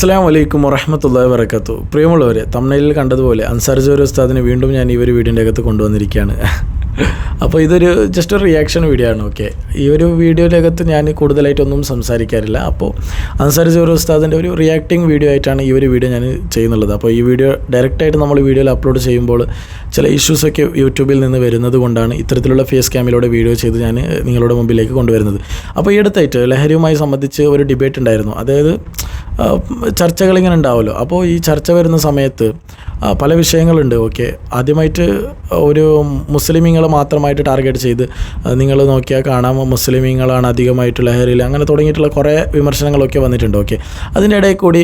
അസ്സാം വലൈക്കും വറഹമത്തല്ലാ വരക്കത്തു പ്രിയമുള്ളവരെ തമിഴിൽ കണ്ടതുപോലെ അൻസാർ ജോരി ഉസ്താദിനെ വീണ്ടും ഞാൻ ഈ ഒരു വീടിന്റെ അകത്ത് കൊണ്ടുവന്നിരിക്കുകയാണ്. അപ്പോൾ ഇതൊരു ജസ്റ്റ് ഒരു റിയാക്ഷൻ വീഡിയോ ആണ് ഓക്കെ ഈ ഒരു വീഡിയോയുടെ അകത്ത് ഞാൻ കൂടുതലായിട്ടൊന്നും സംസാരിക്കാറില്ല. അപ്പോൾ അൻസാർ ജോർ ഉസ്താദിന്റെ ഒരു റിയാക്ടിങ് വീഡിയോ ആയിട്ടാണ് ഈ ഒരു വീഡിയോ ഞാൻ ചെയ്യുന്നുള്ളത്. അപ്പോൾ ഈ വീഡിയോ ഡയറക്റ്റായിട്ട് നമ്മൾ വീഡിയോയിൽ അപ്ലോഡ് ചെയ്യുമ്പോൾ ചില ഇഷ്യൂസൊക്കെ യൂട്യൂബിൽ നിന്ന് വരുന്നത് കൊണ്ടാണ് ഇത്തരത്തിലുള്ള ഫേസ് ക്യാമിലൂടെ വീഡിയോ ചെയ്ത് ഞാൻ നിങ്ങളുടെ മുമ്പിലേക്ക് കൊണ്ടുവരുന്നത്. അപ്പോൾ ഈ അടുത്തായിട്ട് ലഹരിയുമായി സംബന്ധിച്ച് ഒരു ഡിബേറ്റ് ഉണ്ടായിരുന്നു. അതായത് ഇങ്ങനെ ഉണ്ടാവുമല്ലോ അപ്പോൾ ഈ ചർച്ച വരുന്ന സമയത്ത് പല വിഷയങ്ങളുണ്ട് ഓക്കെ. ആദ്യമായിട്ട് ഒരു മുസ്ലിമീങ്ങളെ മാത്രമായിട്ട് ടാർഗറ്റ് ചെയ്ത് നിങ്ങൾ നോക്കിയാൽ കാണാം മുസ്ലിമീങ്ങളാണ് അധികമായിട്ട് ലഹരിയിൽ അങ്ങനെ തുടങ്ങിയിട്ടുള്ള കുറേ വിമർശനങ്ങളൊക്കെ വന്നിട്ടുണ്ട് ഓക്കെ. അതിന്റെ ഇടയിൽ കൂടി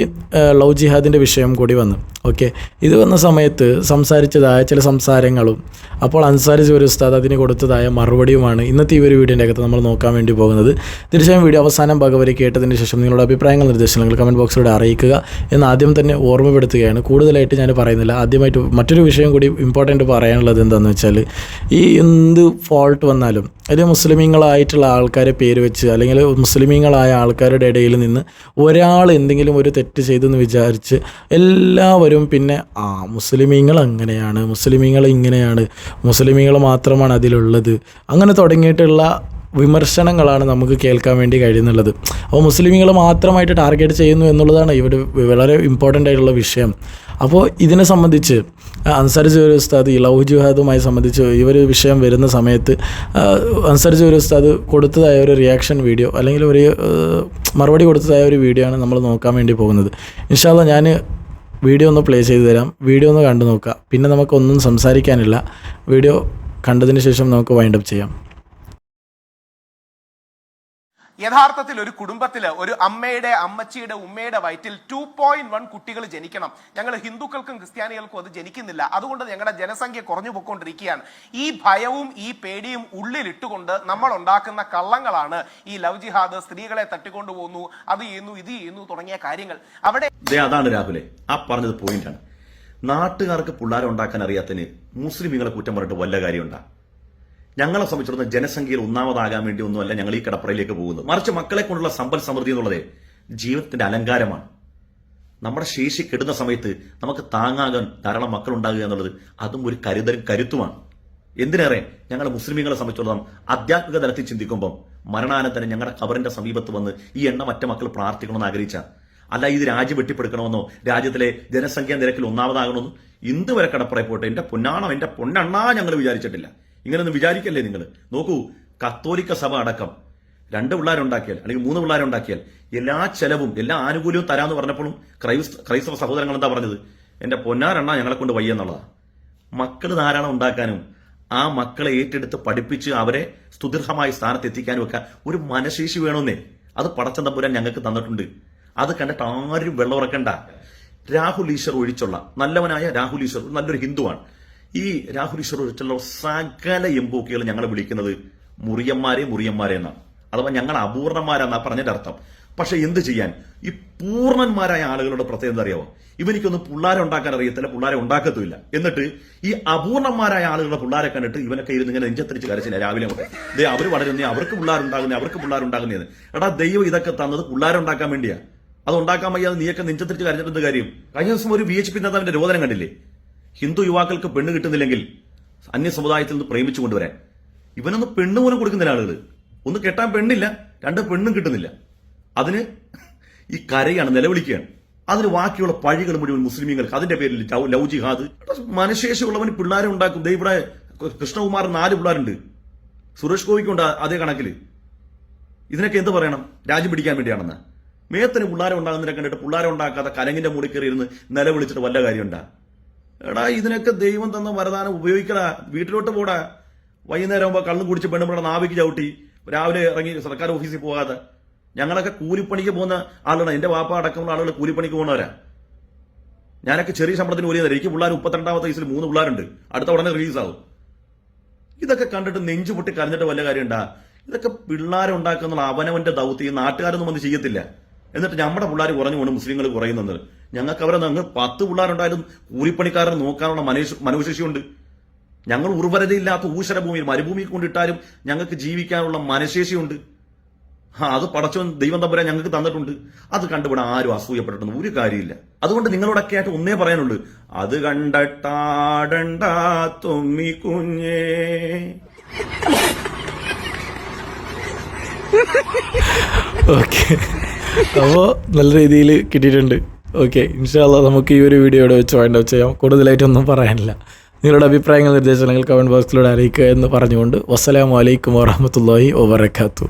ലവ് ജിഹാദിന്റെ വിഷയം കൂടി വന്നു. ഓക്കെ. ഇത് വന്ന സമയത്ത് സംസാരിച്ചതായ ചില സംസാരങ്ങളും അപ്പോൾ അൻസാരി ജോലി ഉസ്താദ് അതിന് കൊടുത്തതായ മറുപടിയുമാണ് ഇന്നത്തെ ഈ ഒരു വീഡിയോന്റെ അകത്ത് നമ്മൾ നോക്കാൻ വേണ്ടി പോകുന്നത്. തീർച്ചയായും വീഡിയോ അവസാനം ഭഗവതി കേട്ടതിന് ശേഷം നിങ്ങളുടെ അഭിപ്രായങ്ങൾ നിർദ്ദേശങ്ങൾ കമന്റ് ബോക്സിലൂടെ അറിയിക്കുക. എന്ന് ആദ്യം തന്നെ ഓർമ്മപ്പെടുത്തുകയാണ്. കൂടുതലായിട്ട് ഞാൻ പറയുന്നില്ല. ആദ്യമായിട്ട് മറ്റൊരു വിഷയം കൂടി ഇമ്പോർട്ടന്റ് പറയാനുള്ളത് എന്താണെന്ന് വെച്ചാൽ ഈ എന്ത് ഫോൾട്ട് വന്നാലും അത് മുസ്ലിമീങ്ങളായിട്ടുള്ള ആൾക്കാരെ പേര് വെച്ച് അല്ലെങ്കിൽ മുസ്ലിമീങ്ങളായ ആൾക്കാരുടെ ഇടയിൽ നിന്ന് ഒരാൾ എന്തെങ്കിലും ഒരു തെറ്റ് ചെയ്തെന്ന് വിചാരിച്ച് എല്ലാവരും പിന്നെ ആ മുസ്ലിമീങ്ങൾ അങ്ങനെയാണ് മുസ്ലിമീങ്ങൾ ഇങ്ങനെയാണ് മുസ്ലിമീങ്ങൾ മാത്രമാണ് അതിലുള്ളത്. അങ്ങനെ തുടങ്ങിയിട്ടുള്ള വിമർശനങ്ങളാണ് നമുക്ക് കേൾക്കാൻ വേണ്ടി കഴിയുന്നുള്ളത്. അപ്പോൾ മുസ്ലിമീങ്ങൾ മാത്രമായിട്ട് ടാർഗറ്റ് ചെയ്യുന്നു എന്നുള്ളതാണ് ഇവിടെ വളരെ ഇമ്പോർട്ടന്റ് ആയിട്ടുള്ള വിഷയം. അപ്പോൾ ഇതിനെ സംബന്ധിച്ച് അൻസാർ ജോലി ഉസ്താദ് ഈ ലവ് ജുഹാദുമായി സംബന്ധിച്ച് ഈ ഒരു വിഷയം വരുന്ന സമയത്ത് അൻസാർ ജോലി ഉസ്താദ് കൊടുത്തതായ ഒരു റിയാക്ഷൻ വീഡിയോ അല്ലെങ്കിൽ ഒരു മറുപടി കൊടുത്തതായ ഒരു വീഡിയോ ആണ് നമ്മൾ നോക്കാൻ വേണ്ടി പോകുന്നത്. ഇൻഷാല്ല ഞാൻ വീഡിയോ ഒന്ന് പ്ലേ ചെയ്ത് തരാം. വീഡിയോ ഒന്ന് കണ്ടു നോക്കുക പിന്നെ നമുക്കൊന്നും സംസാരിക്കാനില്ല. വീഡിയോ കണ്ടതിന് ശേഷം നമുക്ക് വൈൻഡപ്പ് ചെയ്യാം. യഥാർത്ഥത്തിൽ ഒരു കുടുംബത്തിൽ ഒരു അമ്മയുടെ അമ്മച്ചിയുടെ ഉമ്മയുടെ വയറ്റിൽ ടു പോയിന്റ് വൺ കുട്ടികൾ ജനിക്കണം. ഞങ്ങൾ ഹിന്ദുക്കൾക്കും ക്രിസ്ത്യാനികൾക്കും അത് ജനിക്കുന്നില്ല. അതുകൊണ്ട് ഞങ്ങളുടെ ജനസംഖ്യ കുറഞ്ഞു പോയിക്കൊണ്ടിരിക്കുകയാണ്. ഈ ഭയവും ഈ പേടിയും ഉള്ളിലിട്ടുകൊണ്ട് നമ്മൾ ഉണ്ടാക്കുന്ന കള്ളങ്ങളാണ് ഈ ലവ് ജിഹാദ് സ്ത്രീകളെ തട്ടിക്കൊണ്ടു പോകുന്നു അത് ചെയ്യുന്നു ഇത് ചെയ്യുന്നു തുടങ്ങിയ കാര്യങ്ങൾ. അവിടെ അതാണ് രാഹുലെ. ആ പറഞ്ഞത് പോയിന്റാണ് നാട്ടുകാർക്ക് പിള്ളേരെ ഉണ്ടാക്കാൻ അറിയാത്തതിന് മുസ്ലിം കുറ്റം പറഞ്ഞിട്ട് വല്ല കാര്യമുണ്ടാ? ഞങ്ങളെ സംബന്ധിച്ചിടത്തോളം ജനസംഖ്യയിൽ ഒന്നാമതാകാൻ വേണ്ടി ഒന്നുമല്ല ഞങ്ങൾ ഈ കടപ്പുറയിലേക്ക് പോകുന്നത്. മറിച്ച് മക്കളെ കൊണ്ടുള്ള സമ്പൽ സമൃദ്ധി എന്നുള്ളത് ജീവിതത്തിന്റെ അലങ്കാരമാണ്. നമ്മുടെ ശേഷി കെടുന്ന സമയത്ത് നമുക്ക് താങ്ങാകാൻ ധാരാളം മക്കൾ ഉണ്ടാകുക എന്നുള്ളത് അതും ഒരു കരുതലും കരുത്തുമാണ്. എന്തിനേറെ? ഞങ്ങൾ മുസ്ലിമീങ്ങളെ സംബന്ധിച്ചിടത്തോളം ആധ്യാത്മിക തലത്തിൽ ചിന്തിക്കുമ്പം മരണാനന്തരം ഞങ്ങളുടെ കബറിന്റെ സമീപത്ത് വന്ന് ഈ എണ്ണ മറ്റ മക്കൾ പ്രാർത്ഥിക്കണമെന്ന് ആഗ്രഹിച്ച. അല്ല ഇത് രാജ്യം വെട്ടിപ്പെടുക്കണമെന്നോ രാജ്യത്തിലെ ജനസംഖ്യാ നിരക്കിൽ ഒന്നാമതാകണമെന്നോ ഇന്ന് വരെ കടപ്പുറയിൽ പോട്ടെ എന്റെ പൊന്നാണോ എന്റെ പൊന്നണ്ണാ ഞങ്ങൾ വിചാരിച്ചിട്ടില്ല. ഇങ്ങനെയൊന്നും വിചാരിക്കല്ലേ നിങ്ങൾ? നോക്കൂ കത്തോലിക്ക സഭ അടക്കം. രണ്ട് പിള്ളേരുണ്ടാക്കിയാൽ അല്ലെങ്കിൽ മൂന്ന് പിള്ളേരുണ്ടാക്കിയാൽ എല്ലാ ചെലവും എല്ലാ ആനുകൂല്യവും തരാമെന്ന് പറഞ്ഞപ്പോഴും ക്രൈസ് ക്രൈസ്തവ സഹോദരങ്ങൾ എന്താ പറഞ്ഞത്? എന്റെ പൊന്നാരണ്ണ ഞങ്ങളെ കൊണ്ട് വയ്യ എന്നുള്ളതാണ് മക്കൾ ധാരാളം ഉണ്ടാക്കാനും ആ മക്കളെ ഏറ്റെടുത്ത് പഠിപ്പിച്ച് അവരെ സ്തുതിർഹമായ സ്ഥാനത്ത് എത്തിക്കാനും ഒക്കെ ഒരു മനശേഷി വേണമെന്നേ അത് പടച്ചൻ ഞങ്ങൾക്ക് തന്നിട്ടുണ്ട്. അത് കണ്ടിട്ട് ആരും വെള്ളമുറക്കണ്ട. രാഹുൽ ഈശ്വർ ഒഴിച്ചുള്ള നല്ലവനായ രാഹുൽ ഈശ്വർ നല്ലൊരു ഹിന്ദുവാണ്. ഈ രാഹുൽ ഈശ്വർ ഒഴിച്ചുള്ള സകല എംബോക്കികൾ ഞങ്ങളെ വിളിക്കുന്നത് മുറിയന്മാരെ മുറിയന്മാരെ എന്നാണ്. അഥവാ ഞങ്ങൾ അപൂർണന്മാരെന്നാ പറഞ്ഞതിന്റെ അർത്ഥം. പക്ഷെ എന്ത് ചെയ്യാൻ? ഈ പൂർണന്മാരായ ആളുകളുടെ പ്രത്യേകത എന്താ ഇവനിക്കൊന്ന് ഇവനിക്കൊന്നും പിള്ളാരെ ഉണ്ടാക്കാൻ അറിയത്തില്ല പിള്ളാരെ ഉണ്ടാക്കത്തുമില്ല. എന്നിട്ട് ഈ അപൂർണന്മാരായ ആളുകളുടെ പിള്ളാരെ കണ്ടിട്ട് ഇവനൊക്കെ ഇരുന്ന് ഇങ്ങനെ നെഞ്ചത്തിരിച്ച് കരച്ചില്ല രാവിലെ മുതൽ. ദേ അവർ വളരുന്നേ അവർക്ക് പിള്ളേരുണ്ടാകുന്നേ അവർക്ക് പിള്ളേരുണ്ടാകുന്നേ എടാ ദൈവം ഇതൊക്കെ തന്നത് പിള്ളേരുണ്ടാക്കാൻ വേണ്ടിയാ. അത് ഉണ്ടാക്കാൻ വയ്യാതെ നീയൊക്കെ നെഞ്ചത്തിരിച്ച് കരഞ്ഞിട്ട് കാര്യം? കഴിഞ്ഞ ദിവസം ഒരു വി എച്ച് പി നേതാവിന്റെ രോദനം കണ്ടില്ലേ? ഹിന്ദു യുവാക്കൾക്ക് പെണ്ണ് കിട്ടുന്നില്ലെങ്കിൽ അന്യ സമുദായത്തിൽ നിന്ന് പ്രേമിച്ചു കൊണ്ടുവരാൻ. ഇവനൊന്ന് പെണ്ണ് പോലും കൊടുക്കുന്നില്ല ആളുകൾ ഒന്ന് കെട്ടാൻ പെണ്ണില്ല രണ്ട് പെണ്ണും കിട്ടുന്നില്ല. അതിന് ഈ കരയാണ് നിലവിളിക്കുകയാണ്. അതിന് ബാക്കിയുള്ള പഴികൾ മുഴുവൻ മുസ്ലിമീങ്ങൾക്ക് അതിന്റെ പേരിൽ ലൗ ജിഹാദ്. മനശേഷിയുള്ളവന് പിള്ളേരെ ഉണ്ടാക്കും. ഇവിടെ കൃഷ്ണകുമാർ നാല് പിള്ളേരുണ്ട്. സുരേഷ് ഗോപിക്കുണ്ട് അതേ കണക്കിൽ ഇതിനൊക്കെ എന്ത് പറയണം? രാജ്യം പിടിക്കാൻ വേണ്ടിയാണെന്ന്. മേത്തിന് പിള്ളേരെ ഉണ്ടാകുന്നതിനെ കണ്ടിട്ട് പിള്ളേരെ ഉണ്ടാക്കാതെ കലങ്ങിന്റെ മൂടി കയറി ഇരുന്ന് നിലവിളിച്ചിട്ട് വല്ല കാര്യമുണ്ടാ? എടാ ഇതിനൊക്കെ ദൈവം തന്ന വരദാനം ഉപയോഗിക്കടാ. വീട്ടിലോട്ട് പോടാ. വൈകുന്നേരം ആകുമ്പോൾ കള്ളും കുടിച്ച് പെണ്ണുമ്പോൾ നാവിക്ക് ചവിട്ടി രാവിലെ ഇറങ്ങി സർക്കാർ ഓഫീസിൽ പോകാതെ. ഞങ്ങളൊക്കെ കൂലിപ്പണിക്ക് പോകുന്ന ആളാണ് എന്റെ വാപ്പ അടക്കമുള്ള ആളുകൾ കൂലിപ്പണിക്ക് പോകുന്നവരാ. ഞാനൊക്കെ ചെറിയ ശമ്പളത്തിന് ഒരു എനിക്ക് പിള്ളേർ മുപ്പത്തിരണ്ടാമത്തെ വയസ്സിൽ മൂന്ന് പിള്ളേരുണ്ട്. അടുത്ത ഉടനെ റിലീസാവും. ഇതൊക്കെ കണ്ടിട്ട് നെഞ്ചു പൊട്ടി കരഞ്ഞിട്ട് വല്ല കാര്യമുണ്ടാ? ഇതൊക്കെ പിള്ളേരുണ്ടാക്കുന്ന അവനവന്റെ ദൗത്യം നാട്ടുകാരൊന്നും വന്ന് ചെയ്യത്തില്ല. എന്നിട്ട് നമ്മുടെ പിള്ളേർ കുറഞ്ഞു കൊണ്ട് മുസ്ലിങ്ങൾ കുറയുന്നത്. ഞങ്ങൾക്ക് അവരെ ഞങ്ങൾ പത്ത് പിള്ളേരുണ്ടായാലും കൂലിപ്പണിക്കാരനെ നോക്കാനുള്ള മനുഷ്യ മനോശേഷിയുണ്ട്. ഞങ്ങൾ ഉർവരതയില്ലാത്ത ഊശര ഭൂമിയിൽ മരുഭൂമി കൊണ്ടിട്ടാലും ഞങ്ങൾക്ക് ജീവിക്കാനുള്ള മനശേഷിയുണ്ട്. അത് പടച്ചോ ദൈവം തമ്പുരാൻ ഞങ്ങൾക്ക് തന്നിട്ടുണ്ട്. അത് കണ്ടുപിടാൻ ആരും അസൂയപ്പെട്ടിട്ടൊന്നും ഒരു കാര്യമില്ല. അതുകൊണ്ട് നിങ്ങളോടൊക്കെ ആയിട്ട് ഒന്നേ പറയാനുള്ളൂ. അത് കണ്ടട്ടാടണ്ട തൊമ്മി കുഞ്ഞേ. ഓക്കെ അപ്പോൾ നല്ല രീതിയിൽ കിട്ടിയിട്ടുണ്ട്. ഓക്കെ ഇൻഷാല്ല നമുക്ക് ഈ ഒരു വീഡിയോ ഇവിടെ വെച്ച് വേണ്ട ചെയ്യാം. കൂടുതലായിട്ടൊന്നും പറയാനില്ല. നിങ്ങളുടെ അഭിപ്രായങ്ങൾ നിർദ്ദേശങ്ങൾ കമന്റ് ബോക്സിലൂടെ അറിയിക്കുക എന്ന് പറഞ്ഞുകൊണ്ട്. വസ്സലാമു അലൈക്കും വറഹമത്തല്ലാഹി വബർക്കാത്തു